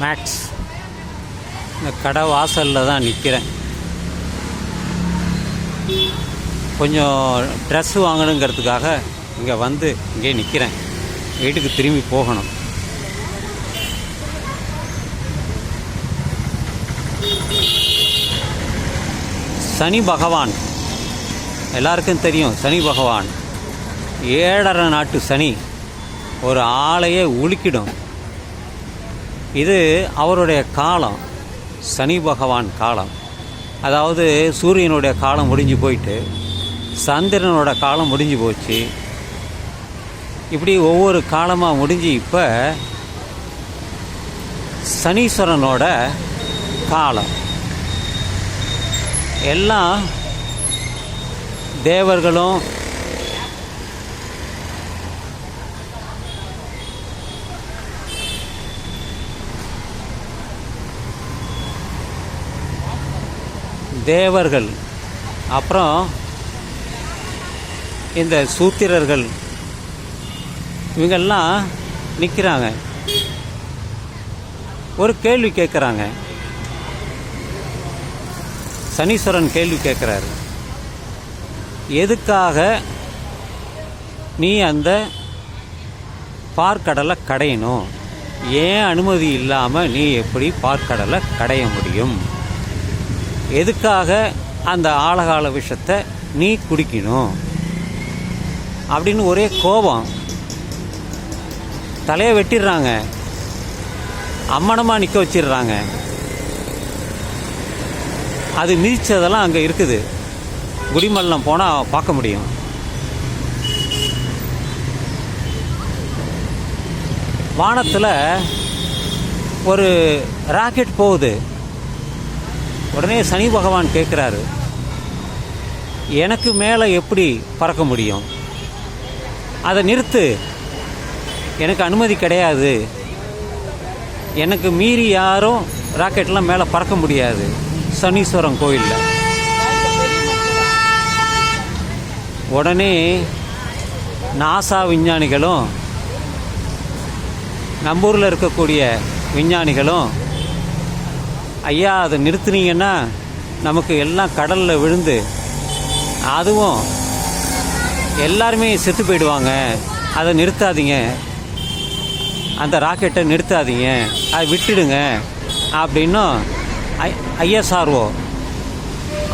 Maths இந்த கடை வாசலில் தான் நிற்கிறேன் கொஞ்சம் ட்ரெஸ்ஸு வாங்கணுங்கிறதுக்காக இங்கே வந்து இங்கே நிற்கிறேன் வீட்டுக்கு திரும்பி போகணும். சனி பகவான். எல்லாருக்கும் தெரியும் சனி பகவான். ஏழரை நாட்டு சனி ஒரு ஆளையே உலுக்கிடும். இது அவருடைய காலம் சனி பகவான் காலம். அதாவது சூரியனுடைய காலம் முடிஞ்சு போயிட்டு சந்திரனோட காலம் முடிஞ்சு போச்சு. இப்படி ஒவ்வொரு காலமாக முடிஞ்சு இப்போ சனீஸ்வரனோட காலம். எல்லாம் தேவர்களும் தேவர்கள். அப்புறம் இந்த சூத்திரர்கள். இவங்கெல்லாம் நிற்கிறாங்க ஒரு கேள்வி கேட்குறாங்க சனீஸ்வரன் கேள்வி கேட்குறாரு எதுக்காக நீ அந்த பார்க்கடலை கடையணும்? ஏன் அனுமதி இல்லாமல் நீ எப்படி பார்க்கடலை கடைய முடியும்? எதுக்காக அந்த ஆழகால விஷத்தை நீ குடிக்கணும்? அப்படின்னு ஒரே கோபம். தலையை வெட்டிடுறாங்க. அம்மனமாக நிற்க வச்சிடுறாங்க. அது மிதித்ததெல்லாம் அங்கே இருக்குது. குடிமல்லம் போனால் பார்க்க முடியும். வானத்தில் ஒரு ராக்கெட் போகுது. உடனே சனி பகவான் கேட்குறாரு எனக்கு மேலே எப்படி பறக்க முடியும்? அதை நிறுத்து. எனக்கு அனுமதி கிடையாது. எனக்கு மீறி யாரும் ராக்கெட்லாம் மேலே பறக்க முடியாது. சனீஸ்வரம் கோயிலில். உடனே நாசா விஞ்ஞானிகளும் நம்ம ஊரில் இருக்கக்கூடிய விஞ்ஞானிகளும் ஐயா அதை நிறுத்துனீங்கன்னா நமக்கு எல்லாம் கடலில் விழுந்து அதுவும் எல்லாருமே செத்து போயிடுவாங்க. அதை நிறுத்தாதீங்க. அந்த ராக்கெட்டை நிறுத்தாதீங்க. அதை விட்டுடுங்க அப்படின்னும் ஐ ஐஎஸ்ஆர்ஓ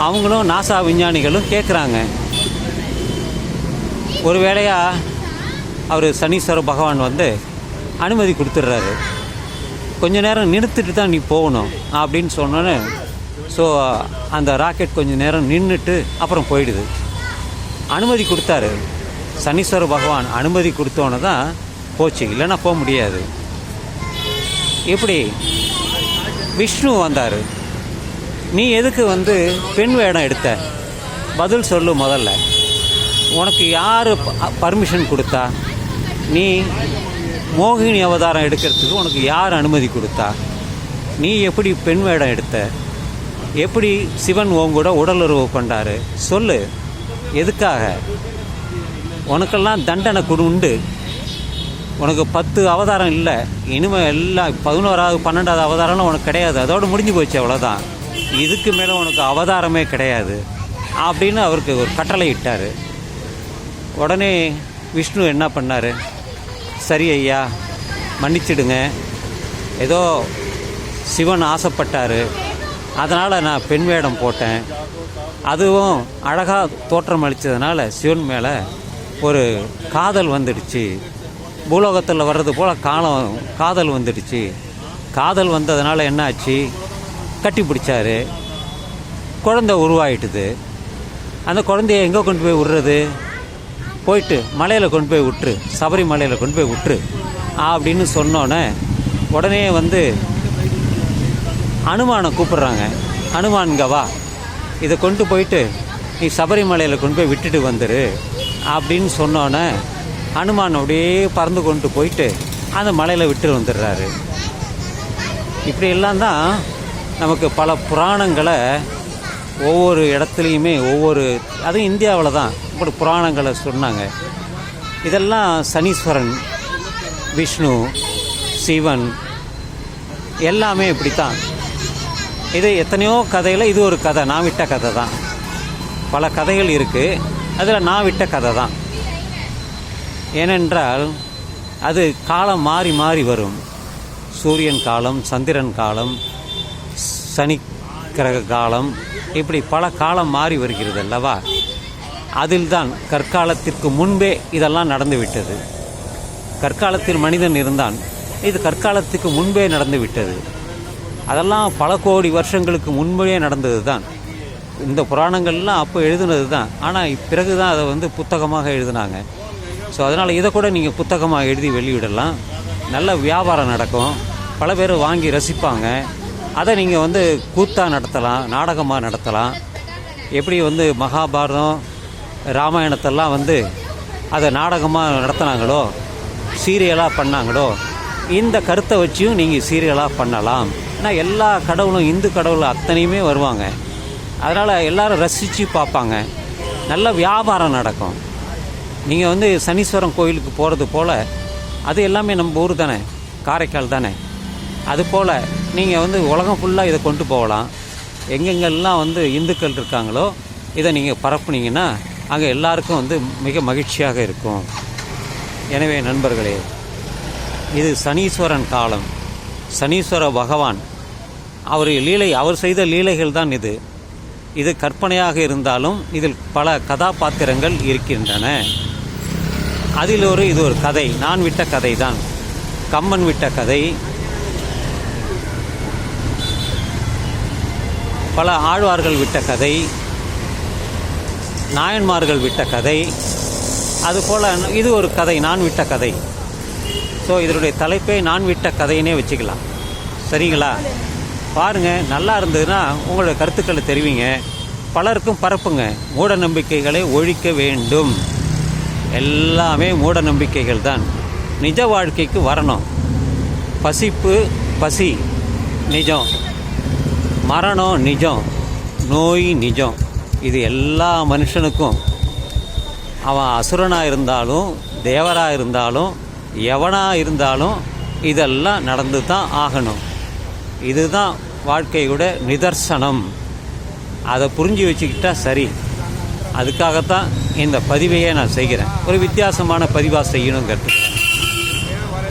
அவங்களும் நாசா விஞ்ஞானிகளும் கேட்குறாங்க ஒரு வேளையாக அவர் சனீஸ்வர பகவான் வந்து அனுமதி கொடுத்துட்றாரு. கொஞ்ச நேரம் நிறுத்திட்டு தான் நீ போகணும் அப்படின்னு சொன்னோன்னே ஸோ அந்த ராக்கெட் கொஞ்ச நேரம் நின்றுட்டு அப்புறம் போயிடுது. அனுமதி கொடுத்தாரு. சனீஸ்வர பகவான் அனுமதி கொடுத்தோன்னே தான் போச்சு. இல்லைன்னா போக முடியாது. இப்படி விஷ்ணு வந்தார். நீ எதுக்கு வந்து பெண் வேடம் எடுத்த? பதில் சொல்லு முதல்ல. உனக்கு யார் பர்மிஷன் கொடுத்தா? நீ மோகினி அவதாரம் எடுக்கிறதுக்கு உனக்கு யார் அனுமதி கொடுத்தா? நீ எப்படி பெண் வேடம் எடுத்த? எப்படி சிவன் உன் கூட உடலுறவு கொண்டாரு? சொல்லு. எதுக்காக? உனக்கெல்லாம் தண்டனை கொடு உண்டு. உனக்கு பத்து அவதாரம் இல்லை. இனிமேல் எல்லாம் பதினோராவது பன்னெண்டாவது அவதாரம்லாம் உனக்கு கிடையாது. அதோடு முடிஞ்சு போச்சு அவ்வளோதான் இதுக்கு மேலே உனக்கு அவதாரமே கிடையாது. அப்படின்னு அவருக்கு ஒரு கட்டளை இட்டார். உடனே விஷ்ணு என்ன பண்ணார்? சரி ஐயா மன்னிச்சிடுங்க. ஏதோ சிவன் ஆசைப்பட்டார். அதனால் நான் பெண் வேடம் போட்டேன். அதுவும் அழகாக தோற்றம் அளித்ததுனால சிவன் மேலே ஒரு காதல் வந்துடுச்சு. பூலோகத்தில் வர்றது போல் காலம் காதல் வந்துடுச்சு. காதல் வந்ததுனால என்னாச்சு கட்டி பிடிச்சாரு. குழந்தை உருவாயிட்டுது. அந்த குழந்தைய எங்கே கொண்டு போய் விடுறது? போயிட்டு மலையில் கொண்டு போய் விட்டுரு. சபரிமலையில் கொண்டு போய் விட்டுரு. அப்படின்னு சொன்னோன்னே உடனே வந்து அனுமானை கூப்பிட்றாங்க. அனுமான்கவா இதை கொண்டு போயிட்டு நீ சபரிமலையில் கொண்டு போய் விட்டுட்டு வந்துரு அப்படின்னு சொன்னோன்னே அனுமான் அப்படியே பறந்து கொண்டு போயிட்டு அந்த மலையில் விட்டு வந்துடுறாரு. இப்படியெல்லாம் தான் நமக்கு பல புராணங்களை ஒவ்வொரு இடத்துலையுமே ஒவ்வொரு அதுவும் இந்தியாவில் தான். இப்படி புராணங்களை சொன்னாங்க. இதெல்லாம் சனீஸ்வரன் விஷ்ணு சிவன் எல்லாமே இப்படி தான் இது எத்தனையோ கதையில் இது ஒரு கதை நான் விட்ட கதை தான். பல கதைகள் இருக்குது அதில் நான் விட்ட கதை தான். ஏனென்றால் அது காலம் மாறி மாறி வரும். சூரியன் காலம் சந்திரன் காலம் சனி கிரக காலம் இப்படி பல காலம் மாறி வருகிறது அல்லவா? அதில்தான் கற்காலத்திற்கு முன்பே இதெல்லாம் நடந்துவிட்டது. கற்காலத்தில் மனிதன் இருந்தான் இது கற்காலத்துக்கு முன்பே நடந்து விட்டது அதெல்லாம் பல கோடி வருஷங்களுக்கு முன்பே நடந்தது தான் இந்த புராணங்கள்லாம் அப்போ எழுதுனது தான் ஆனால் பிறகு தான் அதை வந்து புத்தகமாக எழுதினாங்க. ஸோ அதனால் இதை கூட நீங்கள் புத்தகமாக எழுதி வெளியிடலாம். நல்ல வியாபாரம் நடக்கும். பல பேர் வாங்கி ரசிப்பாங்க. அதை நீங்கள் வந்து கூத்தாக நடத்தலாம் நாடகமாக நடத்தலாம். எப்படி வந்து மகாபாரதம் ராமாயணத்தெல்லாம் வந்து அதை நாடகமாக நடத்தினாங்களோ சீரியலாக பண்ணாங்களோ இந்த கருத்தை வச்சியும் நீங்கள் சீரியலாக பண்ணலாம். ஏன்னா எல்லா கடவுளும் இந்து கடவுள் அத்தனையுமே வருவாங்க. அதனால் எல்லாரும் ரசித்து பார்ப்பாங்க. நல்ல வியாபாரம் நடக்கும். நீங்கள் வந்து சனீஸ்வரன் கோயிலுக்கு போகிறது போல் அது எல்லாமே நம்ம ஊர் தானே காரைக்கால் தானே. அதுபோல் நீங்கள் வந்து உலகம் ஃபுல்லாக இதை கொண்டு போகலாம். எங்கெங்கெல்லாம் வந்து இந்துக்கள் இருக்காங்களோ இதை நீங்கள் பரப்புனீங்கன்னா அங்கே எல்லாருக்கும் வந்து மிக மகிழ்ச்சியாக இருக்கும். எனவே நண்பர்களே இது சனீஸ்வரன் காலம். சனீஸ்வர பகவான் அவர் லீலை அவர் செய்த லீலைகள் தான் இது. இது கற்பனையாக இருந்தாலும் இதில் பல கதாபாத்திரங்கள் இருக்கின்றன. அதில் ஒரு இது ஒரு கதை. நான் விட்ட கதை தான் கம்மன் விட்ட கதை. பல ஆழ்வார்கள் விட்ட கதை நாயன்மார்கள் விட்ட கதை அதுபோல் இது ஒரு கதை நான் விட்ட கதை. ஸோ இதனுடைய தலைப்பை நான் விட்ட கதையினே வச்சுக்கலாம். சரிங்களா? பாருங்கள் நல்லா இருந்ததுன்னா உங்களோட கருத்துக்களை தெரிவிங்க. பலருக்கும் பரப்புங்க. மூட நம்பிக்கைகளை ஒழிக்க வேண்டும். எல்லாமே மூட நம்பிக்கைகள் தான். நிஜ வாழ்க்கைக்கு வரணும். பசிப்பு பசி. நிஜம். மரணம் நிஜம் நோய் நிஜம். இது எல்லா மனுஷனுக்கும். அவன் அசுரனாக இருந்தாலும் தேவராக இருந்தாலும் எவனாக இருந்தாலும் இதெல்லாம் நடந்து தான் ஆகணும். இதுதான் வாழ்க்கையோட நிதர்சனம். அதை புரிஞ்சு வச்சுக்கிட்டா சரி. அதுக்காகத்தான் இந்த பதிவையே நான் செய்கிறேன். ஒரு வித்தியாசமான பதிவாக செய்யணுங்கிறது